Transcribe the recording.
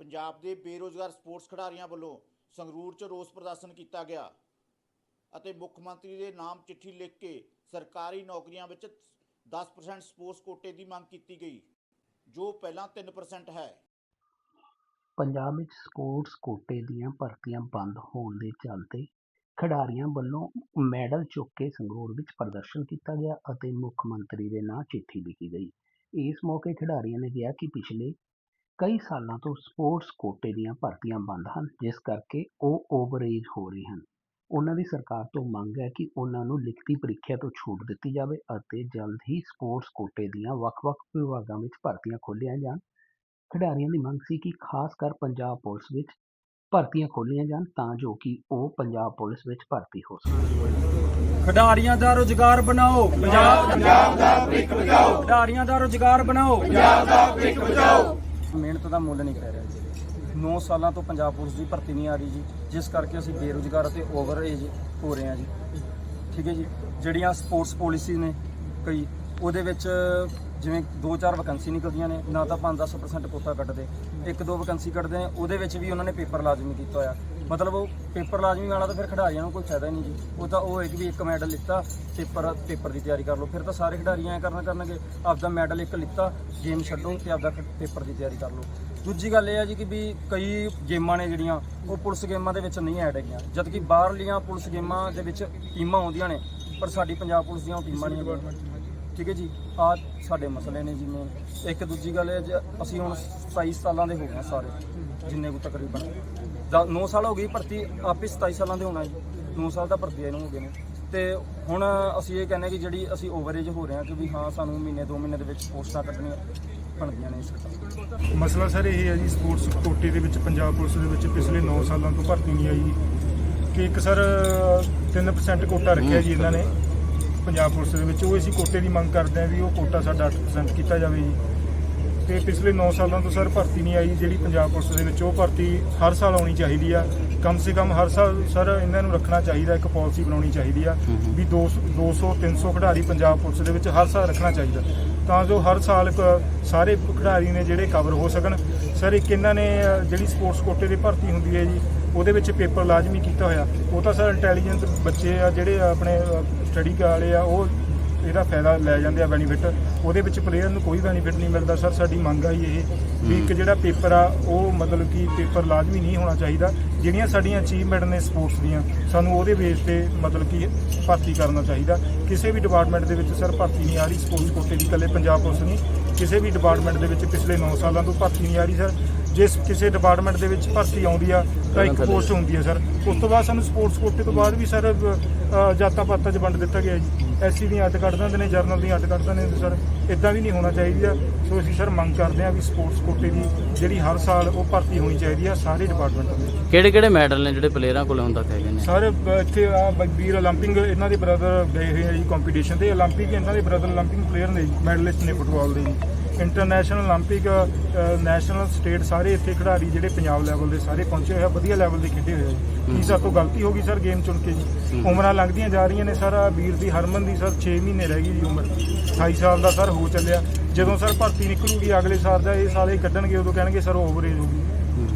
ਪੰਜਾਬ ਦੇ ਬੇਰੋਜ਼ਗਾਰ ਸਪੋਰਟਸ ਖਿਡਾਰੀਆਂ ਵੱਲੋਂ ਸੰਗਰੂਰ 'ਚ ਰੋਸ ਪ੍ਰਦਰਸ਼ਨ ਕੀਤਾ ਗਿਆ ਅਤੇ ਮੁੱਖ ਮੰਤਰੀ ਦੇ ਨਾਮ ਚਿੱਠੀ ਲਿਖ ਕੇ ਸਰਕਾਰੀ ਨੌਕਰੀਆਂ ਵਿੱਚ 10% ਸਪੋਰਟਸ ਕੋਟੇ ਦੀ ਮੰਗ ਕੀਤੀ ਗਈ, ਜੋ ਪਹਿਲਾਂ 3% ਹੈ। ਪੰਜਾਬ ਵਿੱਚ ਸਪੋਰਟਸ ਕੋਟੇ ਦੀਆਂ ਭਰਤੀਆਂ ਬੰਦ ਹੋਣ ਦੇ ਚੱਲਦੇ ਖਿਡਾਰੀਆਂ ਵੱਲੋਂ ਮੈਡਲ ਚੁੱਕ ਕੇ ਸੰਗਰੂਰ ਵਿੱਚ ਪ੍ਰਦਰਸ਼ਨ ਕੀਤਾ ਗਿਆ ਅਤੇ ਮੁੱਖ ਮੰਤਰੀ ਦੇ ਨਾਂ ਚਿੱਠੀ ਲਿਖੀ ਗਈ। ਇਸ ਮੌਕੇ ਖਿਡਾਰੀਆਂ ਨੇ ਕਿਹਾ ਕਿ ਪਿਛਲੇ ਕਈ ਸਾਲਾਂ ਤੋਂ ਸਪੋਰਟਸ ਕੋਟੇ ਦੀਆਂ ਭਰਤੀਆਂ ਬੰਦ ਹਨ, ਜਿਸ ਕਰਕੇ ਉਹ ਓਵਰਏਜ ਹੋ ਰਹੇ ਹਨ। ਉਹਨਾਂ ਦੀ ਸਰਕਾਰ ਤੋਂ ਮੰਗ ਹੈ ਕਿ ਉਹਨਾਂ ਨੂੰ ਲਿਖਤੀ ਪ੍ਰੀਖਿਆ ਤੋਂ ਛੂਟ ਦਿੱਤੀ ਜਾਵੇ ਅਤੇ ਜਲਦ ਹੀ ਸਪੋਰਟਸ ਕੋਟੇ ਦੀਆਂ ਵੱਖ-ਵੱਖ ਵਿਭਾਗਾਂ ਵਿੱਚ ਭਰਤੀਆਂ ਖੋਲ੍ਹੀਆਂ ਜਾਣ। ਖਿਡਾਰੀਆਂ ਦੀ ਮੰਗ ਸੀ ਕਿ ਖਾਸ ਕਰ ਪੰਜਾਬ ਪੁਲਿਸ ਵਿੱਚ ਭਰਤੀਆਂ ਖੋਲ੍ਹੀਆਂ ਜਾਣ ਤਾਂ ਜੋ ਕਿ ਉਹ ਪੰਜਾਬ ਪੁਲਿਸ ਵਿੱਚ ਭਰਤੀ ਹੋ ਸਕਣ। ਖਿਡਾਰੀਆਂ ਦਾ ਰੋਜ਼ਗਾਰ ਬਣਾਓ, ਪੰਜਾਬ ਪੰਜਾਬ ਦਾ ਭਵਿੱਖ ਬਚਾਓ ਖਿਡਾਰੀਆਂ ਦਾ ਰੋਜ਼ਗਾਰ ਬਣਾਓ, ਪੰਜਾਬ ਦਾ ਭਵਿੱਖ ਬਚਾਓ ਮਿਹਨਤ ਦਾ ਮੁੱਲ ਨਹੀਂ ਪੈ ਰਿਹਾ ਜੀ। 9 ਸਾਲਾਂ ਤੋਂ ਪੰਜਾਬ ਪੁਲਿਸ ਦੀ ਭਰਤੀ ਨਹੀਂ ਆ ਰਹੀ ਜੀ, ਜਿਸ ਕਰਕੇ ਅਸੀਂ ਬੇਰੁਜ਼ਗਾਰ ਅਤੇ ਓਵਰ ਏਜ ਹੋ ਰਹੇ ਹਾਂ ਜੀ। ਠੀਕ ਹੈ ਜੀ, ਜਿਹੜੀਆਂ ਸਪੋਰਟਸ ਪਾਲਿਸੀ ਨੇ ਕਈ, ਉਹਦੇ ਵਿੱਚ ਜਿਵੇਂ 2-4 ਵੈਕੈਂਸੀ ਨਿਕਲਦੀਆਂ ਨੇ, ਨਾ ਤਾਂ 5-10% ਕੋਟਾ ਕੱਢਦੇ, ਇੱਕ ਦੋ ਵੈਕੈਂਸੀ ਕੱਢਦੇ ਉਹਦੇ ਵਿੱਚ ਵੀ ਉਹਨਾਂ ਨੇ ਪੇਪਰ ਲਾਜ਼ਮੀ ਕੀਤਾ ਹੋਇਆ। ਮਤਲਬ ਉਹ ਪੇਪਰ ਲਾਜ਼ਮੀ ਵਾਲਾ ਤਾਂ ਫਿਰ ਖਿਡਾਰੀਆਂ ਨੂੰ ਕੋਈ ਫਾਇਦਾ ਹੀ ਨਹੀਂ ਜੀ। ਉਹ ਤਾਂ ਉਹ ਹੈ ਕਿ ਵੀ ਇੱਕ ਮੈਡਲ ਲਿੱਤਾ, ਪੇਪਰ ਪੇਪਰ ਦੀ ਤਿਆਰੀ ਕਰ ਲਓ। ਫਿਰ ਤਾਂ ਸਾਰੇ ਖਿਡਾਰੀ ਐਂ ਕਰਨਾ ਕਰਨਗੇ, ਆਪਦਾ ਮੈਡਲ ਇੱਕ ਲਿੱਤਾ, ਗੇਮ ਛੱਡੋ ਤੇ ਆਪਦਾ ਪੇਪਰ ਦੀ ਤਿਆਰੀ ਕਰ ਲਓ। ਦੂਜੀ ਗੱਲ ਇਹ ਹੈ ਜੀ ਕਿ ਵੀ ਕਈ ਗੇਮਾਂ ਨੇ ਜਿਹੜੀਆਂ, ਉਹ ਪੁਲਿਸ ਗੇਮਾਂ ਦੇ ਵਿੱਚ ਨਹੀਂ ਐਡ ਹੈਗੀਆਂ। ਜਦ ਕਿ ਬਾਹਰਲੀਆਂ ਪੁਲਿਸ ਗੇਮਾਂ ਦੇ ਵਿੱਚ ਟੀਮਾਂ ਆਉਂਦੀਆਂ ਨੇ, ਪਰ ਸਾਡੀ ਪੰਜਾਬ ਪੁਲਿਸ ਦੀਆਂ ਉਹ ਟੀਮਾਂ ਨਹੀਂ ਹੈਗੀਆਂ। ਠੀਕ ਹੈ ਜੀ, ਆ ਸਾਡੇ ਮਸਲੇ ਨੇ ਜਿਵੇਂ, ਇੱਕ ਦੂਜੀ ਗੱਲ ਹੈ ਜੇ ਅਸੀਂ ਹੁਣ 27 ਸਾਲਾਂ ਦੇ ਹੋ ਗਏ ਹਾਂ ਸਾਰੇ, ਜਿੰਨੇ ਕੋ ਤਕਰੀਬਨ। 9 ਸਾਲ ਹੋ ਗਈ ਭਰਤੀ, ਆਪੇ 27 ਸਾਲਾਂ ਦੇ ਹੋਣਾ ਜੀ 9 ਸਾਲ ਦਾ ਭਰਤੀ ਇਹਨੂੰ ਹੋ ਗਏ ਨੇ। ਤੇ ਹੁਣ ਅਸੀਂ ਇਹ ਕਹਿੰਦੇ ਹਾਂ ਕਿ ਜਿਹੜੀ ਅਸੀਂ ਓਵਰੇਜ ਹੋ ਰਹੇ ਹਾਂ ਕਿ ਵੀ ਹਾਂ, ਸਾਨੂੰ ਮਹੀਨੇ 2 ਮਹੀਨੇ ਦੇ ਵਿੱਚ ਪੋਸਟਾਂ ਕੱਢਣੀਆਂ ਬਣਦੀਆਂ ਨੇ ਇਸ ਮਸਲਾ ਸਰ ਇਹ ਹੈ ਜੀ, ਸਪੋਰਟਸ ਕੋਟੇ ਦੇ ਵਿੱਚ, ਪੰਜਾਬ ਪੁਲਿਸ ਦੇ ਵਿੱਚ ਪਿਛਲੇ 9 ਸਾਲਾਂ ਤੋਂ ਭਰਤੀ ਨਹੀਂ ਆਈ। ਕਿ ਇੱਕ ਸਰ 3% ਕੋਟਾ ਰੱਖਿਆ ਜੀ ਇਹਨਾਂ ਨੇ। ਪੰਜਾਬ ਪੁਲਿਸ ਦੇ ਵਿੱਚ ਉਹ ਅਸੀਂ ਕੋਟੇ ਦੀ ਮੰਗ ਕਰਦੇ ਹਾਂ ਵੀ ਉਹ ਕੋਟਾ ਸਾਡਾ 8% ਕੀਤਾ ਜਾਵੇ ਜੀ। ਤੇ ਪਿਛਲੇ 9 ਸਾਲਾਂ ਤੋਂ ਸਰ ਭਰਤੀ ਨਹੀਂ ਆਈ ਜਿਹੜੀ ਪੰਜਾਬ ਪੁਲਿਸ ਦੇ ਵਿੱਚ ਉਹ ਭਰਤੀ ਹਰ ਸਾਲ ਆਉਣੀ ਚਾਹੀਦੀ ਆ। ਕਮ ਸੇ ਕਮ ਹਰ ਸਾਲ ਸਰ ਇਹਨਾਂ ਨੂੰ ਰੱਖਣਾ ਚਾਹੀਦਾ ਇੱਕ ਪਾਲਿਸੀ ਬਣਾਉਣੀ ਚਾਹੀਦੀ ਆ ਵੀ 200 200 300 ਖਿਡਾਰੀ ਪੰਜਾਬ ਪੁਲਿਸ ਦੇ ਵਿੱਚ ਹਰ ਸਾਲ ਰੱਖਣਾ ਚਾਹੀਦਾ। ਤਾਂ ਜੋ ਹਰ ਸਾਲ ਸਾਰੇ ਖਿਡਾਰੀ ਨੇ ਜਿਹੜੇ ਕਵਰ ਹੋ ਸਕਣ। ਸਰ ਇੱਕ ਇਹਨਾਂ ਨੇ ਜਿਹੜੀ ਸਪੋਰਟਸ ਕੋਟੇ ਦੀ ਭਰਤੀ ਹੁੰਦੀ ਹੈ ਜੀ ਉਹਦੇ ਵਿੱਚ ਪੇਪਰ ਲਾਜ਼ਮੀ ਕੀਤਾ ਹੋਇਆ। ਉਹ ਤਾਂ ਸਰ ਇੰਟੈਲੀਜੈਂਟ ਬੱਚੇ ਆ, ਜਿਹੜੇ ਆਪਣੇ ਸਟੱਡੀ ਵਾਲੇ ਆ, ਉਹ ਇਹਦਾ ਫਾਇਦਾ ਲੈ ਜਾਂਦੇ ਆ ਬੈਨੀਫਿਟ ਉਹਦੇ ਵਿੱਚ ਪਲੇਅਰ ਨੂੰ ਕੋਈ ਬੈਨੀਫਿਟ ਨਹੀਂ ਮਿਲਦਾ। ਸਰ, ਸਾਡੀ ਮੰਗ ਆ ਇਹ ਵੀ ਇੱਕ ਜਿਹੜਾ ਪੇਪਰ ਆ, ਉਹ ਮਤਲਬ ਕਿ ਪੇਪਰ ਲਾਜ਼ਮੀ ਨਹੀਂ ਹੋਣਾ ਚਾਹੀਦਾ। ਜਿਹੜੀਆਂ ਸਾਡੀਆਂ ਅਚੀਵਮੈਂਟ ਨੇ ਸਪੋਰਟਸ ਦੀਆਂ, ਸਾਨੂੰ ਉਹਦੇ ਬੇਸ ਤੇ ਮਤਲਬ ਕਿ ਭਰਤੀ ਕਰਨਾ ਚਾਹੀਦਾ। ਕਿਸੇ ਵੀ ਡਿਪਾਰਟਮੈਂਟ ਦੇ ਵਿੱਚ ਸਰ ਭਰਤੀ ਨਹੀਂ ਆ ਰਹੀ ਸਪੋਰਟਸ ਕੋਟੇ ਦੀ ਇਕੱਲੇ ਪੰਜਾਬ ਪੁਲਿਸ ਨਹੀਂ। ਕਿਸੇ ਵੀ ਡਿਪਾਰਟਮੈਂਟ ਦੇ ਵਿੱਚ ਪਿਛਲੇ 9 ਸਾਲਾਂ ਤੋਂ ਭਰਤੀ ਨਹੀਂ ਆ ਰਹੀ, ਸਰ। ਜਿਸ ਕਿਸੇ ਡਿਪਾਰਟਮੈਂਟ ਦੇ ਵਿੱਚ ਭਰਤੀ ਆਉਂਦੀ ਆ ਤਾਂ ਇੱਕ ਪੋਸਟ ਹੁੰਦੀ ਹੈ ਸਰ ਉਸ ਤੋਂ ਬਾਅਦ ਸਾਨੂੰ ਸਪੋਰਟਸ ਕੋਟੇ ਤੋਂ ਬਾਅਦ ਵੀ ਸਰ ਅ, ਜਾਤਾਂ ਪਾਤਾਂ 'ਚ ਵੰਡ ਦਿੱਤਾ ਗਿਆ ਜੀ ਐਸਸੀ ਦੀਆਂ ਅੱਡ ਕੱਢ ਦਿੰਦੇ ਨੇ ਜਰਨਲ ਦੀਆਂ ਅੱਡ ਕੱਢ ਦਿੰਦੇ ਨੇ ਸਰ ਇਦਾਂ ਵੀ ਨਹੀਂ ਹੋਣਾ ਚਾਹੀਦਾ ਸੋ ਅਸੀਂ ਸਰ ਮੰਗ ਕਰਦੇ ਹਾਂ ਵੀ ਸਪੋਰਟਸ ਕੋਟੇ ਦੀ ਜਿਹੜੀ ਹਰ ਸਾਲ ਉਹ ਭਰਤੀ ਹੋਣੀ ਚਾਹੀਦੀ ਆ ਸਾਰੇ ਡਿਪਾਰਟਮੈਂਟਾਂ ਦੇ ਵਿੱਚ ਕਿਹੜੇ ਕਿਹੜੇ ਮੈਡਲ ਨੇ ਜਿਹੜੇ ਪਲੇਅਰਾਂ ਕੋਲ ਹੁਣ ਤੱਕ ਹੈਗੇ ਨੇ ਸਰ ਬ- ਇੱਥੇ ਆ ਬ- ਵੀਰ 올림픽 ਇਹਨਾਂ ਦੇ ਬ੍ਰਦਰ ਗਏ ਹੋਏ ਆ ਜੀ ਕੰਪੀਟੀਸ਼ਨ ਤੇ 올림픽 ਇਹਨਾਂ ਦੇ ਬ੍ਰਦਰ 올림픽 ਪਲੇਅਰ ਨੇ ਮੈਡਲਿਸਟ ਨੇ ਫੁੱਟਬਾਲ ਦੇ ਜੀ ਇੰਟਰਨੈਸ਼ਨਲ 올림픽 ਨੈਸ਼ਨਲ ਸਟੇਟ ਸਾਰੇ ਇੱਥੇ ਖਿਡਾਰੀ ਜਿਹੜੇ ਪੰਜਾਬ ਲੈਵਲ ਦੇ ਸਾਰੇ ਪਹੁੰਚੇ ਹੋਏ ਆ ਵਧੀਆ ਲੈਵਲ ਦੇ ਖੇਡੇ ਹੋਏ ਆ ਜੀ ਕੀ ਸਾਡੇ ਤੋਂ ਗਲਤੀ ਹੋ ਗਈ ਸਰ ਗੇਮ ਚੁਣ ਕੇ ਜੀ ਉਮਰਾਂ ਲੰਘਦੀਆਂ ਜਾ ਰਹੀਆਂ ਨੇ ਸਰ ਆਹ ਵੀਰ ਦੀ ਹਰਮਨ ਦੀ ਸਰ 6 ਮਹੀਨੇ ਰਹਿ ਗਈ ਜੀ ਉਮਰ 28 ਸਾਲ ਦਾ ਸਰ ਹੋ ਚੱਲਿਆ ਜਦੋਂ ਸਰ ਭਰਤੀ ਨਿਕਲੂਗੀ ਅਗਲੇ ਸਾਲ ਦਾ ਇਹ ਸਾਲ ਇਹ ਕੱਢਣਗੇ ਉਦੋਂ ਕਹਿਣਗੇ ਸਰ ਓਵਰੇਜ ਹੋ ਗਈ ਹੁਣ